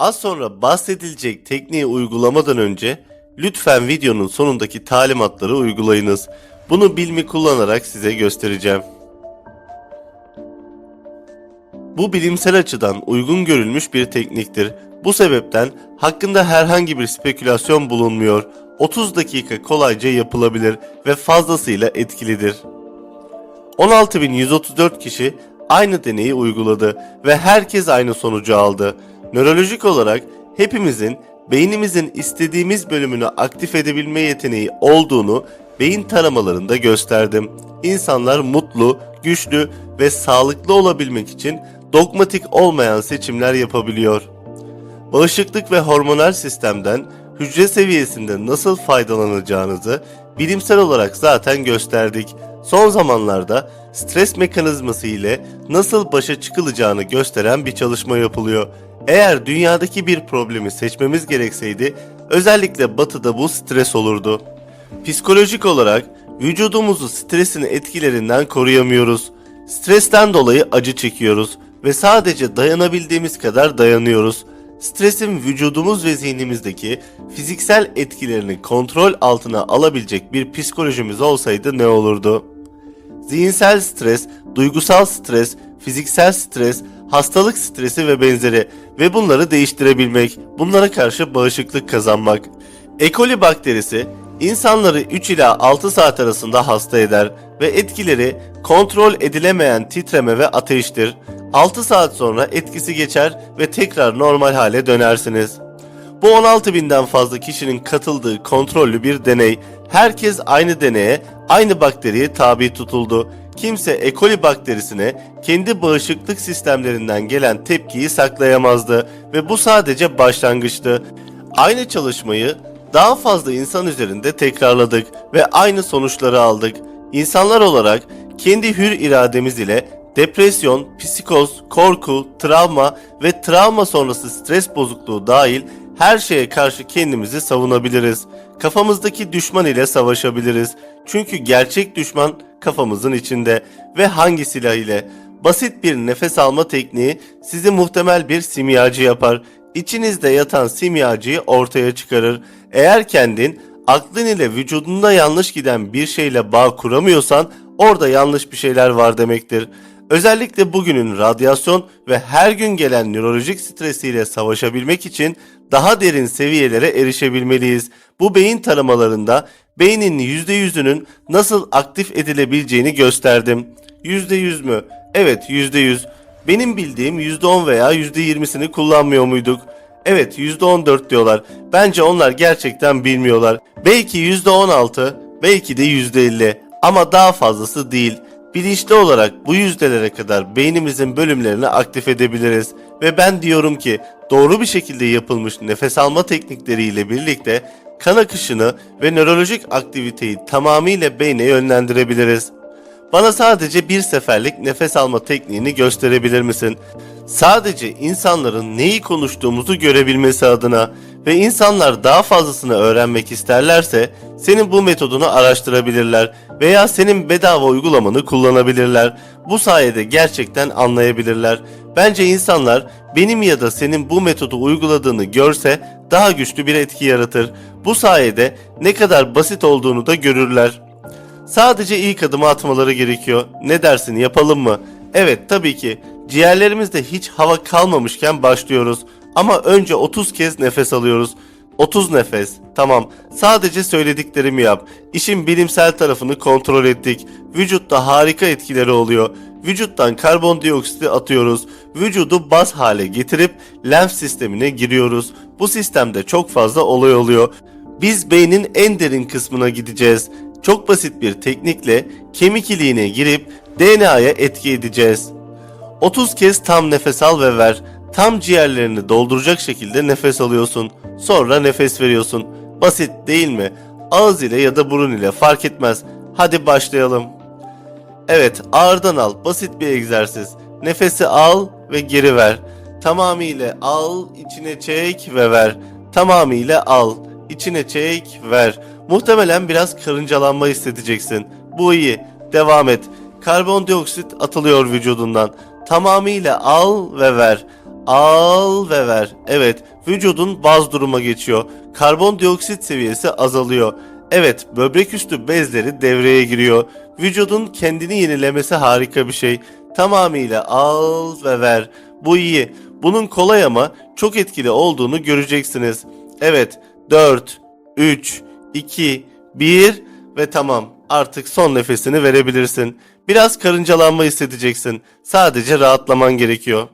Az sonra bahsedilecek tekniği uygulamadan önce lütfen videonun sonundaki talimatları uygulayınız. Bunu bilmi kullanarak size göstereceğim. Bu bilimsel açıdan uygun görülmüş bir tekniktir. Bu sebepten hakkında herhangi bir spekülasyon bulunmuyor. 30 dakika kolayca yapılabilir ve fazlasıyla etkilidir. 16.134 kişi aynı deneyi uyguladı ve herkes aynı sonucu aldı. Nörolojik olarak hepimizin beynimizin istediğimiz bölümünü aktif edebilme yeteneği olduğunu beyin taramalarında gösterdim. İnsanlar mutlu, güçlü ve sağlıklı olabilmek için dogmatik olmayan seçimler yapabiliyor. Bağışıklık ve hormonal sistemden hücre seviyesinde nasıl faydalanacağınızı bilimsel olarak zaten gösterdik. Son zamanlarda stres mekanizması ile nasıl başa çıkılacağını gösteren bir çalışma yapılıyor. Eğer dünyadaki bir problemi seçmemiz gerekseydi özellikle batıda bu stres olurdu. Psikolojik olarak vücudumuzu stresin etkilerinden koruyamıyoruz. Stresten dolayı acı çekiyoruz ve sadece dayanabildiğimiz kadar dayanıyoruz. Stresin vücudumuz ve zihnimizdeki fiziksel etkilerini kontrol altına alabilecek bir psikolojimiz olsaydı ne olurdu? Zihinsel stres, duygusal stres, fiziksel stres, hastalık stresi ve benzeri ve bunları değiştirebilmek, bunlara karşı bağışıklık kazanmak. E. coli bakterisi insanları 3 ila 6 saat arasında hasta eder ve etkileri kontrol edilemeyen titreme ve ateştir. 6 saat sonra etkisi geçer ve tekrar normal hale dönersiniz. Bu 16 binden fazla kişinin katıldığı kontrollü bir deney. Herkes aynı deneye, aynı bakteriye tabi tutuldu. Kimse E. coli bakterisine kendi bağışıklık sistemlerinden gelen tepkiyi saklayamazdı ve bu sadece başlangıçtı. Aynı çalışmayı daha fazla insan üzerinde tekrarladık ve aynı sonuçları aldık. İnsanlar olarak kendi hür irademiz ile depresyon, psikoz, korku, travma ve travma sonrası stres bozukluğu dahil her şeye karşı kendimizi savunabiliriz. Kafamızdaki düşman ile savaşabiliriz. Çünkü gerçek düşman kafamızın içinde ve hangi silah ile? Basit bir nefes alma tekniği sizi muhtemel bir simyacı yapar. İçinizde yatan simyacıyı ortaya çıkarır. Eğer kendin aklın ile vücudunda yanlış giden bir şeyle bağ kuramıyorsan orada yanlış bir şeyler var demektir. Özellikle bugünün radyasyon ve her gün gelen nörolojik stresiyle savaşabilmek için daha derin seviyelere erişebilmeliyiz. Bu beyin taramalarında beynin %100'ünün nasıl aktif edilebileceğini gösterdim. %100 mü? Evet %100. Benim bildiğim %10 veya %20'sini kullanmıyor muyduk? Evet %14 diyorlar. Bence onlar gerçekten bilmiyorlar. Belki %16, belki de %50 ama daha fazlası değil. Bilinçli olarak bu yüzdelere kadar beynimizin bölümlerini aktif edebiliriz ve ben diyorum ki doğru bir şekilde yapılmış nefes alma teknikleriyle birlikte kan akışını ve nörolojik aktiviteyi tamamıyla beyne yönlendirebiliriz. Bana sadece bir seferlik nefes alma tekniğini gösterebilir misin? Sadece insanların neyi konuştuğumuzu görebilmesi adına ve insanlar daha fazlasını öğrenmek isterlerse senin bu metodunu araştırabilirler veya senin bedava uygulamanı kullanabilirler. Bu sayede gerçekten anlayabilirler. Bence insanlar benim ya da senin bu metodu uyguladığını görse daha güçlü bir etki yaratır. Bu sayede ne kadar basit olduğunu da görürler. Sadece ilk adımı atmaları gerekiyor. Ne dersin yapalım mı? Evet tabii ki. Ciğerlerimizde hiç hava kalmamışken başlıyoruz. Ama önce 30 kez nefes alıyoruz. 30 nefes. Tamam. Sadece söylediklerimi yap. İşin bilimsel tarafını kontrol ettik. Vücutta harika etkileri oluyor. Vücuttan karbondioksiti atıyoruz. Vücudu baz hale getirip lenf sistemine giriyoruz. Bu sistemde çok fazla olay oluyor. Biz beynin en derin kısmına gideceğiz. Çok basit bir teknikle kemik iliğine girip DNA'ya etki edeceğiz. 30 kez tam nefes al ve ver. Tam ciğerlerini dolduracak şekilde nefes alıyorsun. Sonra nefes veriyorsun. Basit değil mi? Ağız ile ya da burun ile fark etmez. Hadi başlayalım. Evet, ağırdan al. Basit bir egzersiz. Nefesi al ve geri ver. Tamamıyla al, içine çek ve ver. Tamamıyla al, içine çek, ver. Muhtemelen biraz karıncalanma hissedeceksin. Bu iyi. Devam et. Karbondioksit atılıyor vücudundan. Tamamıyla al ve ver. Al ve ver. Evet, vücudun baz duruma geçiyor. Karbondioksit seviyesi azalıyor. Evet, böbrek üstü bezleri devreye giriyor. Vücudun kendini yenilemesi harika bir şey. Tamamıyla al ve ver. Bu iyi. Bunun kolay ama çok etkili olduğunu göreceksiniz. Evet, 4, 3, 2, 1 ve tamam. Artık son nefesini verebilirsin. Biraz karıncalanma hissedeceksin. Sadece rahatlaman gerekiyor.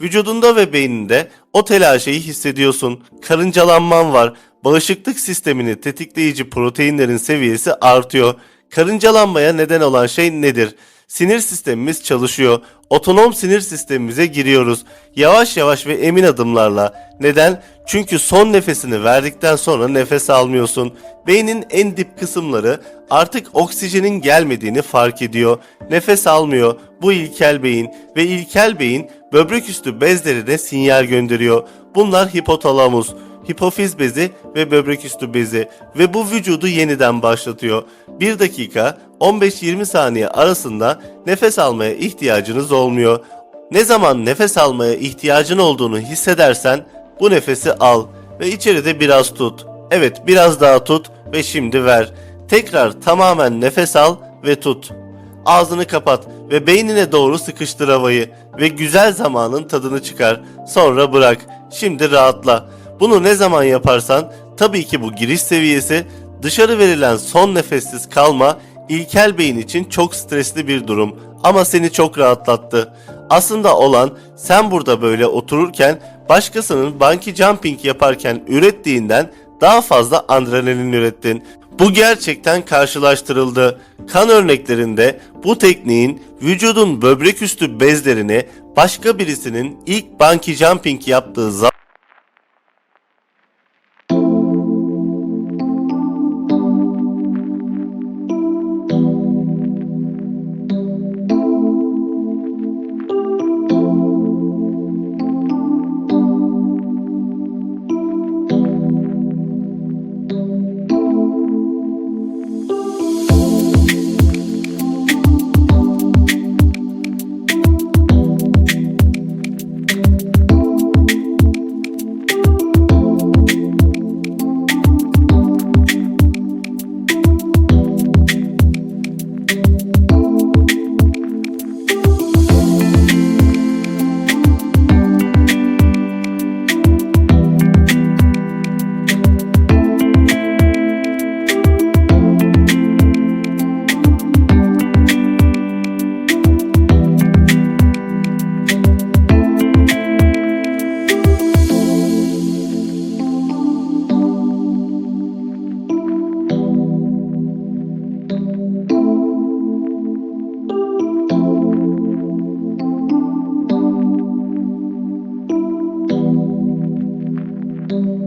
Vücudunda ve beyninde o telaşeyi hissediyorsun. Karıncalanman var. Bağışıklık sistemini tetikleyici proteinlerin seviyesi artıyor. Karıncalanmaya neden olan şey nedir? Sinir sistemimiz çalışıyor. Otonom sinir sistemimize giriyoruz. Yavaş yavaş ve emin adımlarla. Neden? Çünkü son nefesini verdikten sonra nefes almıyorsun. Beynin en dip kısımları artık oksijenin gelmediğini fark ediyor. Nefes almıyor. Bu ilkel beyin ve ilkel beyin böbrek üstü bezlerine sinyal gönderiyor. Bunlar hipotalamus, hipofiz bezi ve böbrek üstü bezi ve bu vücudu yeniden başlatıyor. 1 dakika 15-20 saniye arasında nefes almaya ihtiyacınız olmuyor. Ne zaman nefes almaya ihtiyacın olduğunu hissedersen bu nefesi al ve içeride biraz tut. Evet biraz daha tut ve şimdi ver. Tekrar tamamen nefes al ve tut. Ağzını kapat ve beynine doğru sıkıştır havayı ve güzel zamanın tadını çıkar. Sonra bırak. Şimdi rahatla. Bunu ne zaman yaparsan tabii ki bu giriş seviyesi dışarı verilen son nefessiz kalma ilkel beyin için çok stresli bir durum ama seni çok rahatlattı. Aslında olan sen burada böyle otururken başkasının bungee jumping yaparken ürettiğinden daha fazla adrenalin ürettin. Bu gerçekten karşılaştırıldı. Kan örneklerinde bu tekniğin vücudun böbrek üstü bezlerini başka birisinin ilk bungee jumping yaptığı zaman Mm-hmm.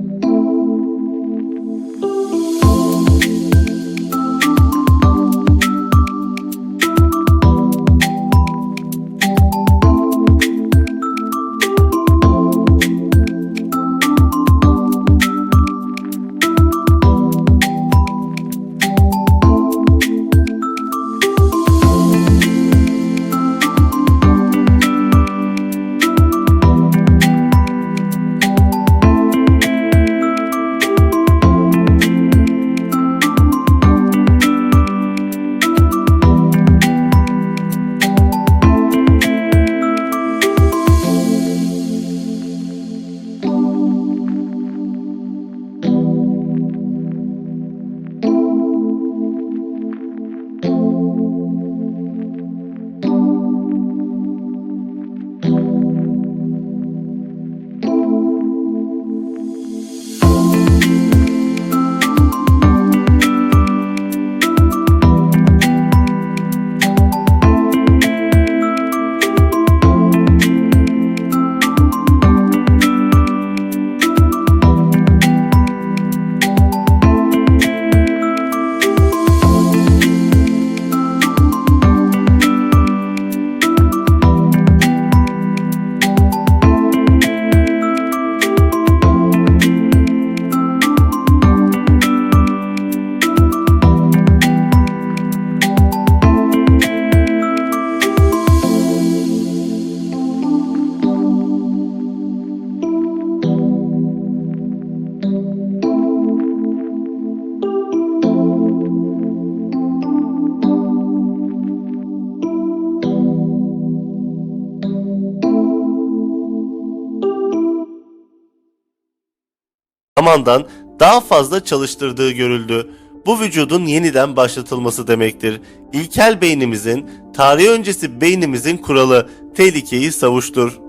Zamandan daha fazla çalıştırdığı görüldü. Bu vücudun yeniden başlatılması demektir. İlkel beynimizin, tarih öncesi beynimizin kuralı tehlikeyi savuştur.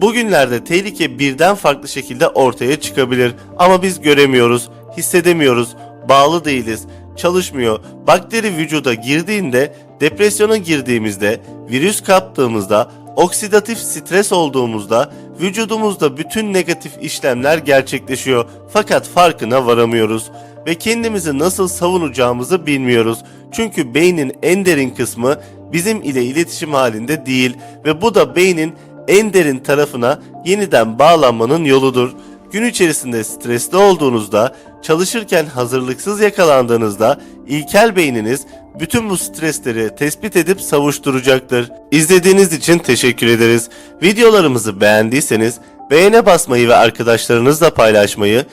Bugünlerde tehlike birden farklı şekilde ortaya çıkabilir ama biz göremiyoruz, hissedemiyoruz, bağlı değiliz, çalışmıyor. Bakteri vücuda girdiğinde, depresyona girdiğimizde, virüs kaptığımızda, oksidatif stres olduğumuzda vücudumuzda bütün negatif işlemler gerçekleşiyor fakat farkına varamıyoruz ve kendimizi nasıl savunacağımızı bilmiyoruz. Çünkü beynin en derin kısmı bizim ile iletişim halinde değil ve bu da beynin en derin tarafına yeniden bağlanmanın yoludur. Gün içerisinde stresli olduğunuzda, çalışırken hazırlıksız yakalandığınızda ilkel beyniniz bütün bu stresleri tespit edip savuşturacaktır. İzlediğiniz için teşekkür ederiz. Videolarımızı beğendiyseniz beğene basmayı ve arkadaşlarınızla paylaşmayı,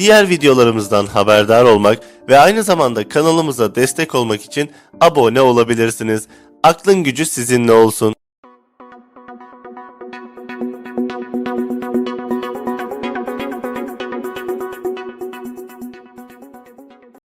Diğer videolarımızdan haberdar olmak ve aynı zamanda kanalımıza destek olmak için abone olabilirsiniz. Aklın gücü sizinle olsun.